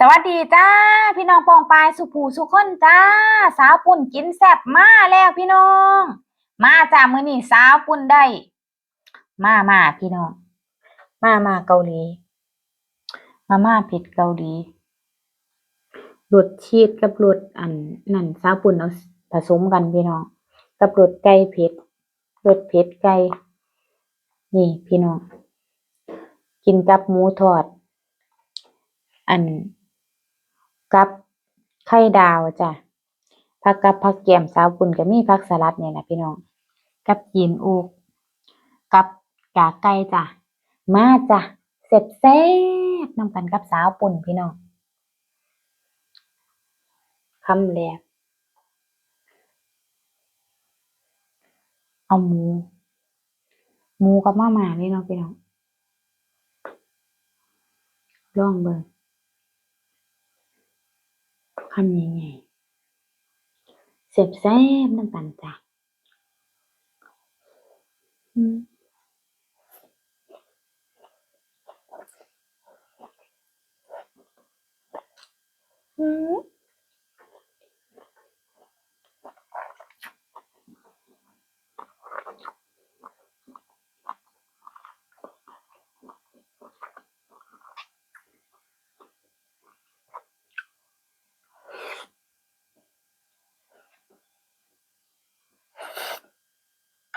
สวัสดีจ้า พี่น้องปองปายสุภูสุคนจ้า สาวปุ่นกินแซ่บมาแล้วพี่น้อง มาจ้ามื้อนี้สาวปุ่นได้ มามาพี่น้อง มามาเกาหลี มามาเผ็ดเกาหลีรสชีสกับรสอันนั่นสาวปุ่นเอาผสมกันพี่น้อง กับรสไก่เผ็ดรสเผ็ดไก่นี่พี่น้อง กินกับหมูทอด อัน กับไข่ดาวจ้ะผักกับผักแกมสาวปุ่นก็มีผักสลัดเนี่ยนะพี่น้อง กับจีนอูก กับกาไก่จ้ะ มาจ้ะเสร็จแซ่บนำกันกับสาวปุ่นพี่น้องคำแรกเอาหมู หมูกับมาม่านี่เนาะพี่น้องลองเบิ่ง คำยังไงเสียบแซ่บน้ำกันจ้ะอืม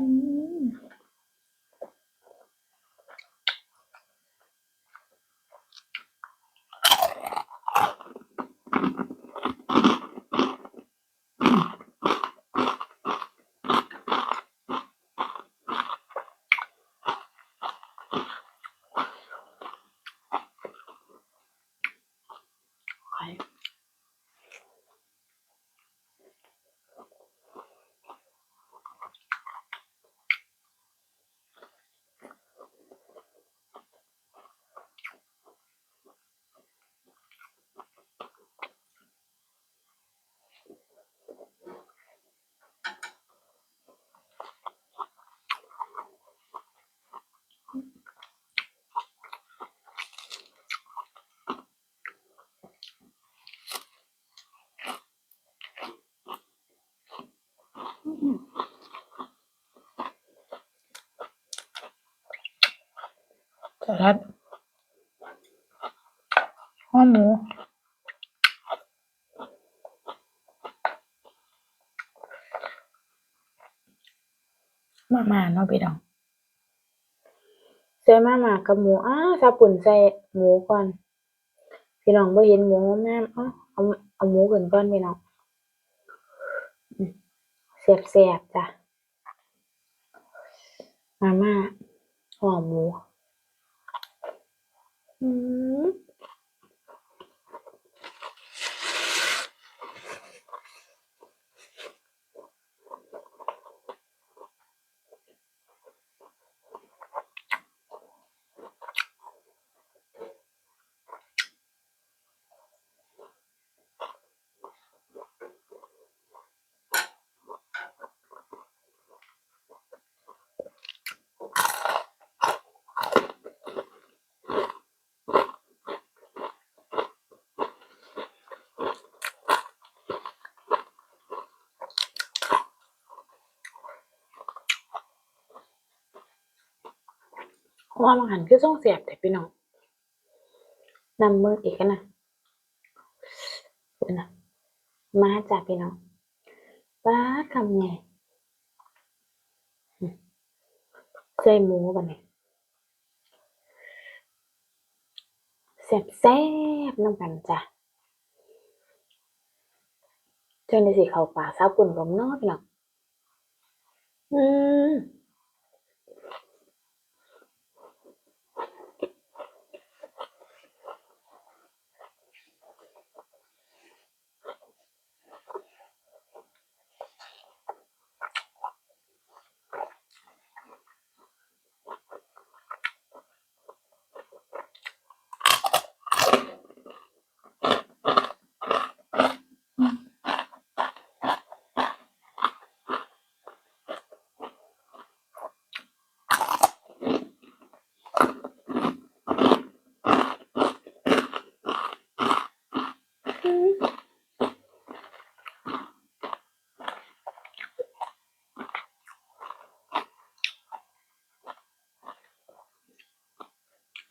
อืมอืมไข่ส ลัดหัวหมูมามาเนาะพี่น้องใส่มามากับหมูอ้าวถ้าปุ่นใส่หมูก่อน พี่น้องบ่เห็นหมูแม่เอ้าเอาเอาหมูขึ้นก่อนพี่น้องอืมแซ่บๆจ้ะมาม่าห่อหมู อื มว่ามันหันคือส่งเสียบแต่พี่น้องนำมืออีกนะนะมาจ้ะพี่น้องป้าคำไงใส่หมูกันเนี่ยแซ่บแซ่บน้ำกันจ้ะเจ้าในสิเขาป่ากสาวปุ่นลมนอกพี่น้องอืม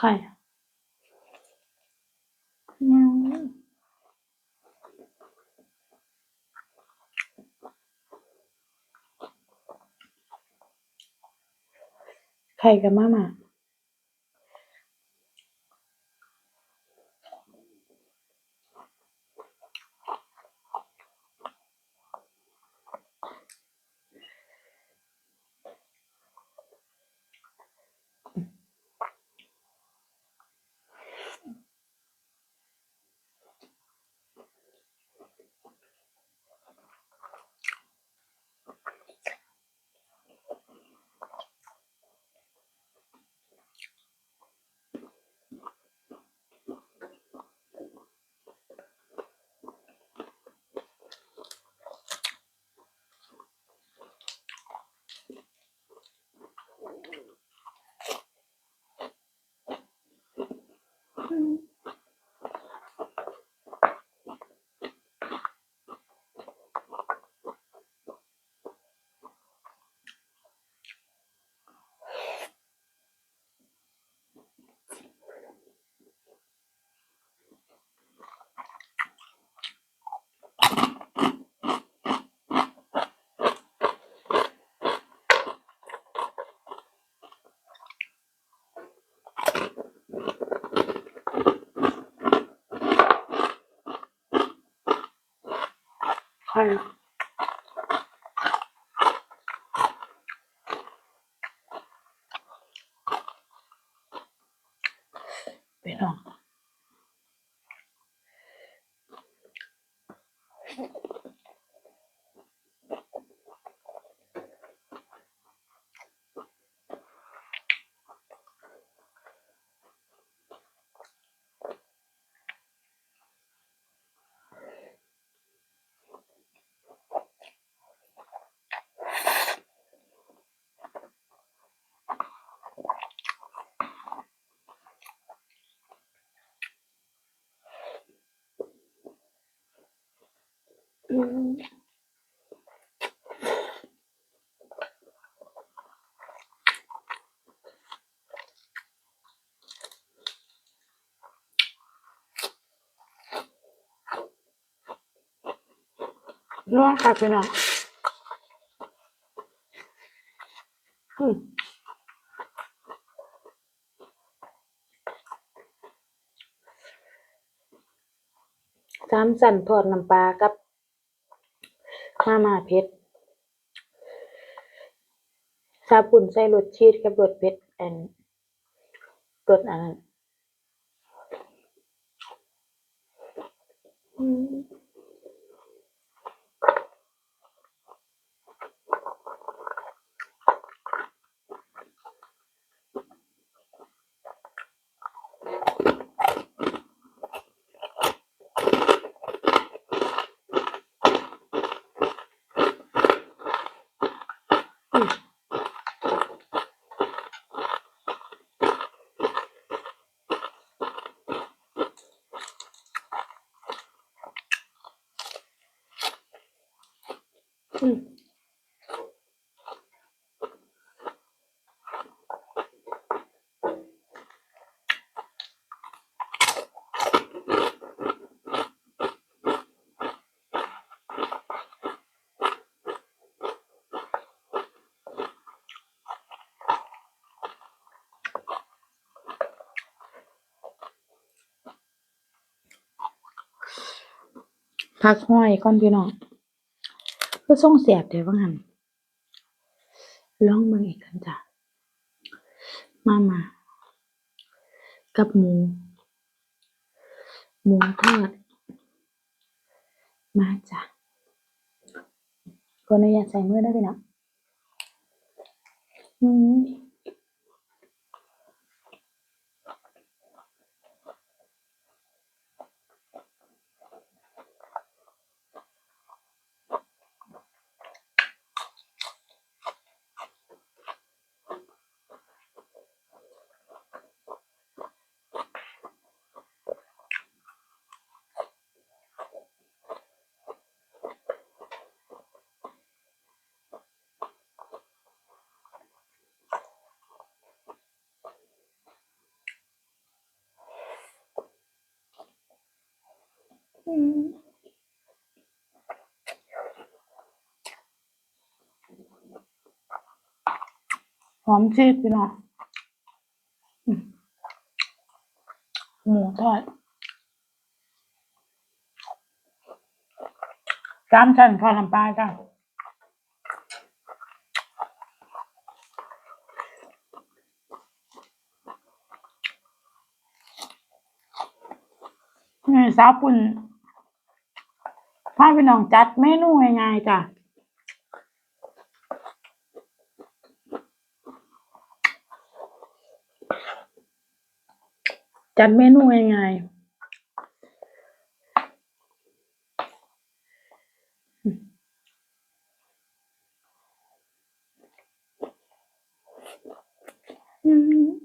ใครอืมใครกั บม รพี่น้องอืมนัวค่ะพี่น้องอืมสามสันทอดน้ำปลากับ มาม่าเผ็ดซาปุ่นใส่รสชีสกับรสเผ็ดแอนรสอันนั้น พักห้อยก่อนพี่น้องก็ส่งเสียบเดี๋ยวว่างั้นลองเบิ่งอีกกันจ้ะมามา กับหมู หมูทอด มาจ้ะขออนุญาตใส่มือได้พี่น้องอืม หอมชีสพี่น้องหมูทอดสามชั้นข้าวลำปลาจ้ะนี่สาวปุ่น พาพี่น้องจัดเมนูง่ายๆจ้ะจัดเมนูง่ายๆอืม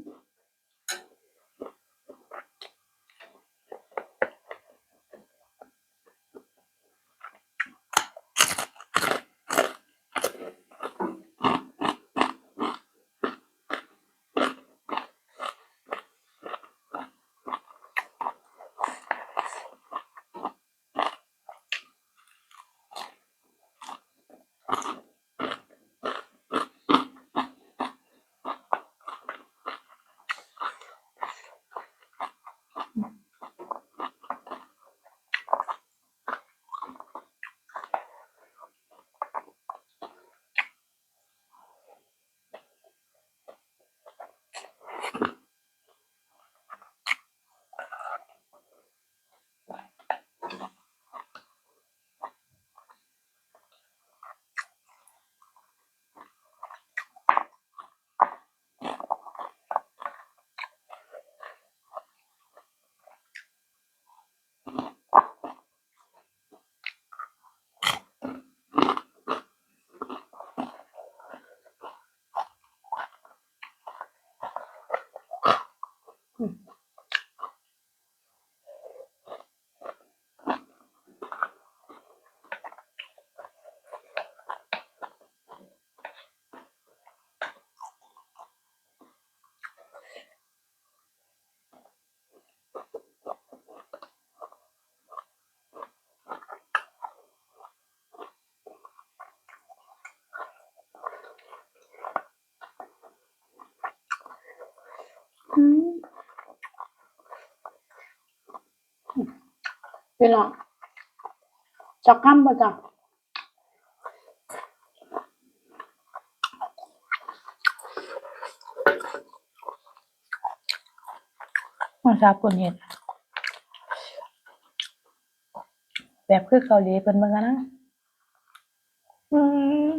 พี่น้องจักคำป่ะจ้ะมาซาปุ่นเห็ดแบบคือเกาหลีเป็นเหมือนกันนะอืม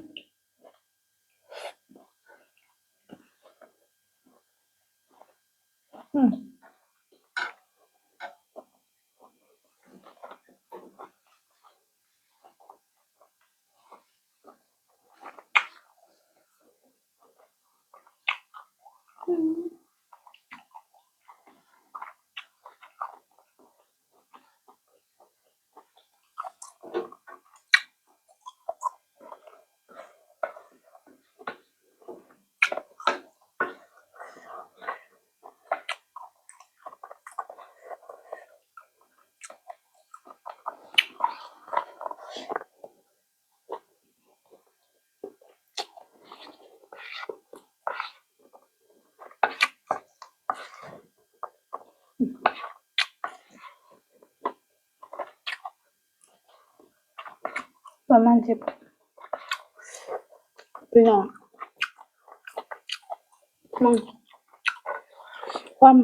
อืม ประมาณสิบพี่น้องมึงความ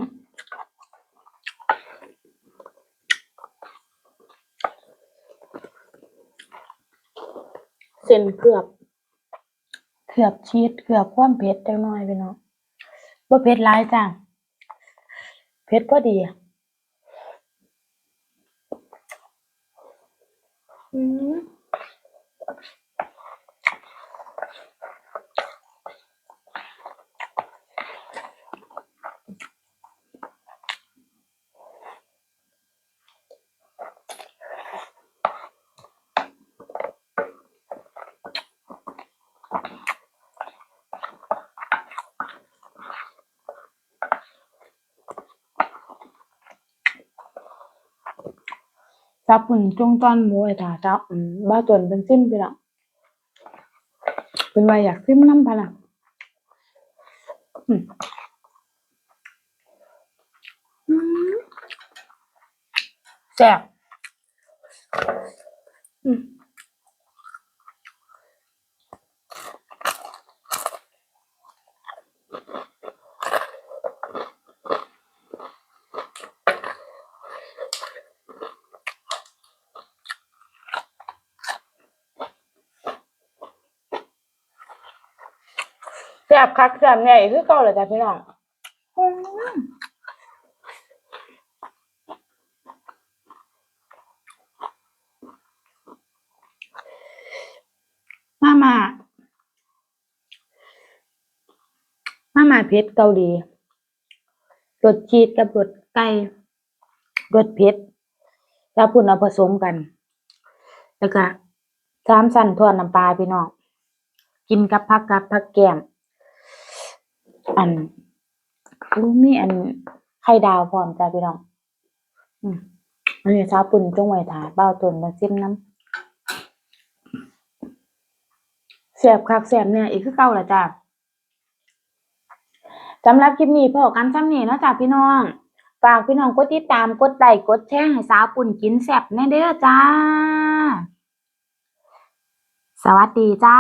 เส้นเกือบเกือบชีสเกือบความเผ็ดจังน้อยพี่น้องบ่เผ็ดหลายจ้ะเผ็ดพอดีอะอืม ซับปุ่นจุงตอนหมูไอ้ตาเจ้าอืมบ้าจนเป็นซิมไปแล้วเป็นว่าอยากซิมน้ำพะนะแซ่บอืม บคักแซ่บแน่อีกคือเก่าเลยจ้ะพี่น้องมมามามามาเผ็ดเกาหลีรสชีสกับรสไก่รสเผ็ดแล้วพุ่นเอาผสมกัน แล้วก็สามสั้นทอดน้ำปลาพี่น้องกินกับผักกับผักแกม อันรู้มีอันไข่ดาวพร้อมจ้าพี่น้อง อืมอันนี้ชาวปุ่นจงไว้ถาเบ้าตนมาซิมน้ำแสบคักแสบเนี่ยอีกคือเก่าละจ้าสำหรับคลิปนี้พอกันซ้ำนี่เนาะจ้าพี่น้องฝากพี่น้องกดติดตามกดไลค์กดแชร์ให้สาวปุ่นกินแซ่บแน่เด้อจ้า สวัสดีจ้า